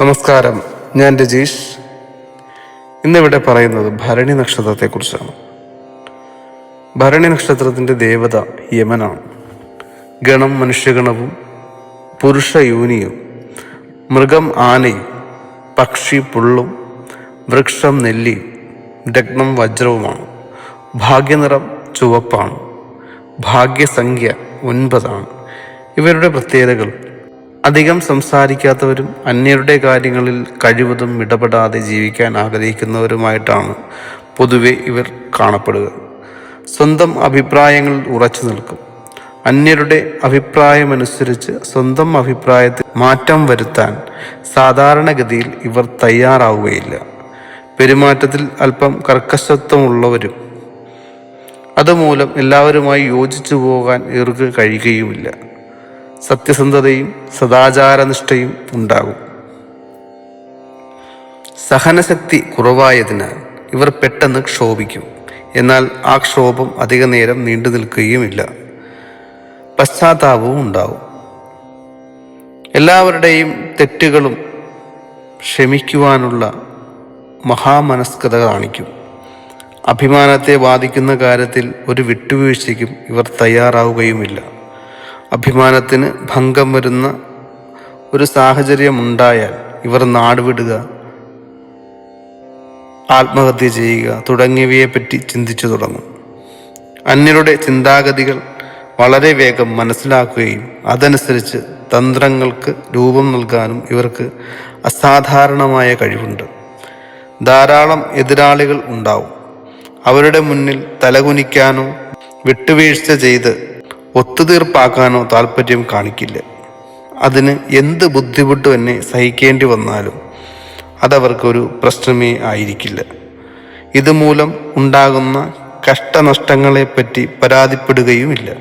നമസ്കാരം. ഞാൻ രജീഷ്. ഇന്നിവിടെ പറയുന്നത് ഭരണി നക്ഷത്രത്തെക്കുറിച്ചാണ്. ഭരണി നക്ഷത്രത്തിന്റെ ദേവത യമനാണ്. ഗണം മനുഷ്യഗണവും പുരുഷ യൂനിയും മൃഗം ആനയും പക്ഷി പുള്ളും വൃക്ഷം നെല്ലിയും രത്നം വജ്രവുമാണ്. ഭാഗ്യനിറം ചുവപ്പാണ്. ഭാഗ്യസംഖ്യ ഒൻപതാണ്. ഇവരുടെ പ്രത്യേകതകൾ അധികം സംസാരിക്കാത്തവരും അന്യരുടെ കാര്യങ്ങളിൽ കഴിവതും ഇടപെടാതെ ജീവിക്കാൻ ആഗ്രഹിക്കുന്നവരുമായിട്ടാണ് പൊതുവെ ഇവർ കാണപ്പെടുക. സ്വന്തം അഭിപ്രായങ്ങൾ ഉറച്ചു നിൽക്കും. അന്യരുടെ അഭിപ്രായമനുസരിച്ച് സ്വന്തം അഭിപ്രായത്തിൽ മാറ്റം വരുത്താൻ സാധാരണഗതിയിൽ ഇവർ തയ്യാറാവുകയില്ല. പെരുമാറ്റത്തിൽ അല്പം കർക്കശത്വമുള്ളവരും അതുമൂലം എല്ലാവരുമായി യോജിച്ചു പോകാൻ ഇവർക്ക് കഴിയുകയുമില്ല. സത്യസന്ധതയും സദാചാരനിഷ്ഠയും ഉണ്ടാകും. സഹനശക്തി കുറവായതിനാൽ ഇവർ പെട്ടെന്ന് ക്ഷോഭിക്കും. എന്നാൽ ആ ക്ഷോഭം അധിക നേരം നീണ്ടു നിൽക്കുകയുമില്ല. പശ്ചാത്താപവും ഉണ്ടാവും. എല്ലാവരുടെയും തെറ്റുകളും ക്ഷമിക്കുവാനുള്ള മഹാമനസ്കത കാണിക്കും. അഭിമാനത്തെ ബാധിക്കുന്ന കാര്യത്തിൽ ഒരു വിട്ടുവീഴ്ചയ്ക്കും ഇവർ തയ്യാറാവുകയുമില്ല. അഭിമാനത്തിന് ഭംഗം വരുന്ന ഒരു സാഹചര്യമുണ്ടായാൽ ഇവർ നാടുവിടുക ആത്മഹത്യ ചെയ്യുക തുടങ്ങിയവയെപ്പറ്റി ചിന്തിച്ചു തുടങ്ങും. അന്യരുടെ ചിന്താഗതികൾ വളരെ വേഗം മനസ്സിലാക്കുകയും അതനുസരിച്ച് തന്ത്രങ്ങൾക്ക് രൂപം നൽകാനും ഇവർക്ക് അസാധാരണമായ കഴിവുണ്ട്. ധാരാളം എതിരാളികൾ ഉണ്ടാവും. അവരുടെ മുന്നിൽ തലകുനിക്കാനോ വിട്ടുവീഴ്ച ചെയ്ത് ഒത്തുതീർപ്പാക്കാനോ താല്പര്യം കാണിക്കില്ല. അതിന് എന്ത് ബുദ്ധിമുട്ട് തന്നെ സഹിക്കേണ്ടി വന്നാലും അതവർക്കൊരു പ്രശ്നമേ ആയിരിക്കില്ല. ഇതുമൂലം ഉണ്ടാകുന്ന കഷ്ടനഷ്ടങ്ങളെപ്പറ്റി പരാതിപ്പെടുകയുമില്ല.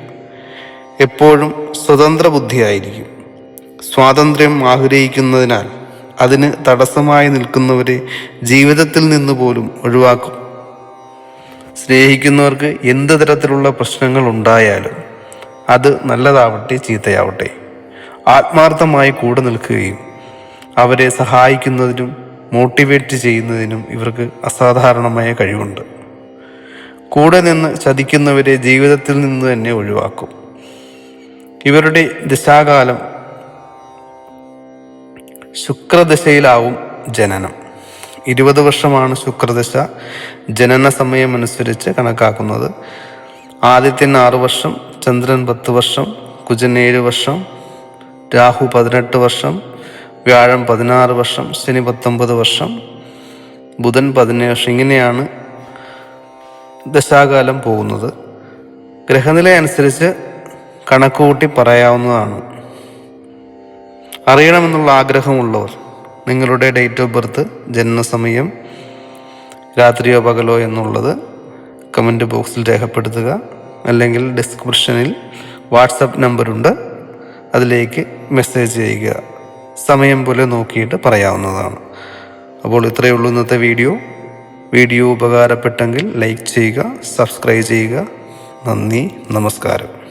എപ്പോഴും സ്വതന്ത്ര ബുദ്ധിയായിരിക്കും സ്വാതന്ത്ര്യം ആഗ്രഹിക്കുന്നതിനാൽ അതിന് തടസ്സമായി നിൽക്കുന്നവരെ ജീവിതത്തിൽ നിന്ന് പോലും ഒഴിവാക്കും. സ്നേഹിക്കുന്നവർക്ക് എന്ത് തരത്തിലുള്ള പ്രശ്നങ്ങൾ ഉണ്ടായാലും അത് നല്ലതാവട്ടെ ചീത്തയാവട്ടെ. ആത്മാർത്ഥമായി കൂടെ നിൽക്കുകയും അവരെ സഹായിക്കുന്നതിനും മോട്ടിവേറ്റ് ചെയ്യുന്നതിനും ഇവർക്ക് അസാധാരണമായ കഴിവുണ്ട്. കൂടെ നിന്ന് ചതിക്കുന്നവരെ ജീവിതത്തിൽ നിന്ന് തന്നെ ഒഴിവാക്കും. ഇവരുടെ ദശാകാലം ശുക്രദശയിലാവും ജനനം. ഇരുപത് വർഷമാണ് ശുക്രദശ. ജനന സമയം അനുസരിച്ച് കണക്കാക്കുന്നത്. ആദ്യത്തിന് ആറു വർഷം ചന്ദ്രൻ പത്ത് വർഷം കുജൻ ഏഴ് വർഷം രാഹു പതിനെട്ട് വർഷം വ്യാഴം പതിനാറ് വർഷം ശനി പത്തൊമ്പത് വർഷം ബുധൻ പതിനേഴ് വർഷം ഇങ്ങനെയാണ് ദശാകാലം പോകുന്നത്. ഗ്രഹനില അനുസരിച്ച് കണക്കുകൂട്ടി പറയാവുന്നതാണ്. അറിയണമെന്നുള്ള ആഗ്രഹമുള്ളവർ നിങ്ങളുടെ ഡേറ്റ് ഓഫ് ബർത്ത് ജനനസമയം രാത്രിയോ പകലോ എന്നുള്ളത് കമന്റ് ബോക്സിൽ രേഖപ്പെടുത്തുക. അല്ലെങ്കിൽ ഡിസ്ക്രിപ്ഷനിൽ വാട്സപ്പ് നമ്പറുണ്ട് അതിലേക്ക് മെസ്സേജ് ചെയ്യുക. സമയം പോലെ നോക്കിയിട്ട് പറയാവുന്നതാണ്. അപ്പോൾ ഇത്രയേ ഉള്ളൂ ഇന്നത്തെ വീഡിയോ വീഡിയോ ഉപകാരപ്പെട്ടെങ്കിൽ ലൈക്ക് ചെയ്യുക സബ്സ്ക്രൈബ് ചെയ്യുക. നന്ദി നമസ്കാരം.